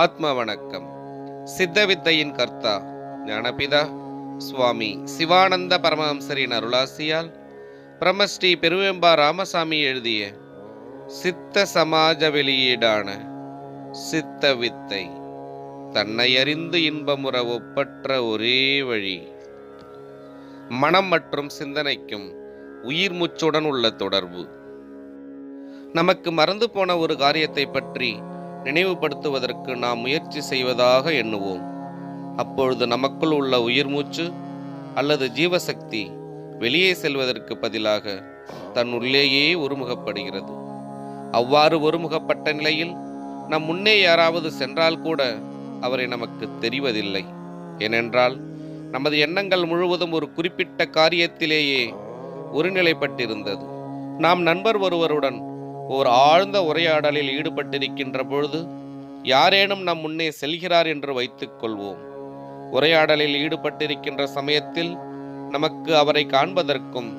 ஆத்ம வணக்கம். சித்தவித்தையின் கர்த்தா ஞானபிதா சுவாமி சிவானந்த பரமஹம்சரின் அருளாசியால் பிரம்மஸ்ரீ பெருவெம்பா ராமசாமி எழுதிய சித்த சமாஜ வெளியீடான சித்த வித்தை தன்னை அறிந்து இன்பமுற ஒப்பற்ற ஒரே வழி. மனம் மற்றும் சிந்தனைக்கும் உயிர் மூச்சுடன் உள்ள தொடர்பு. நமக்கு மறந்து போன ஒரு காரியத்தை பற்றி நினைவுபடுத்துவதற்கு நாம் முயற்சி செய்வதாக எண்ணுவோம். அப்பொழுது நமக்குள் உள்ள உயிர் மூச்சு அல்லது ஜீவசக்தி வெளியே செல்வதற்கு பதிலாக தன் உள்ளேயே ஒருமுகப்படுகிறது அவ்வாறு ஒருமுகப்பட்ட நிலையில் நம் முன்னே யாராவது சென்றால் கூட அவரை நமக்கு தெரிவதில்லை. ஏனென்றால் நமது எண்ணங்கள் முழுவதும் ஒரு குறிப்பிட்ட காரியத்திலேயே ஒருநிலைப்பட்டிருந்தது. நாம் நண்பர் ஒருவருடன் ஓர் ஆழ்ந்த உரையாடலில் ஈடுபட்டிருக்கின்ற பொழுது யாரேனும் நம் முன்னே செல்கிறார் என்று வைத்துக் கொள்வோம். உரையாடலில் ஈடுபட்டிருக்கின்ற சமயத்தில் நமக்கு அவரை காண்பதற்கும்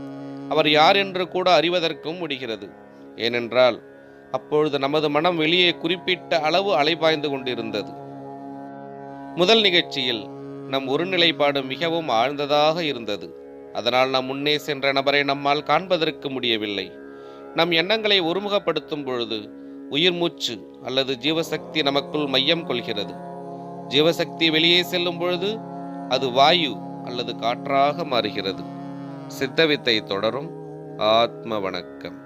அவர் யார் என்று கூட அறிவதற்கும் முடிகிறது. ஏனென்றால் அப்பொழுது நமது மனம் வெளியே குறிப்பிட்ட அளவு அலைபாய்ந்து கொண்டிருந்தது. முதல் நிகழ்ச்சியில் நம் ஒருநிலைப்பாடு மிகவும் ஆழ்ந்ததாக இருந்தது. அதனால் நம் முன்னே சென்ற நபரை நம்மால் காண்பதற்கு முடியவில்லை. நம் எண்ணங்களை ஒருமுகப்படுத்தும் பொழுது உயிர் மூச்சு அல்லது ஜீவசக்தி நமக்குள் மையம் கொள்கிறது. ஜீவசக்தி வெளியே செல்லும் பொழுது அது வாயு அல்லது காற்றாக மாறுகிறது. சித்தவித்தை தொடரும். ஆத்ம வணக்கம்.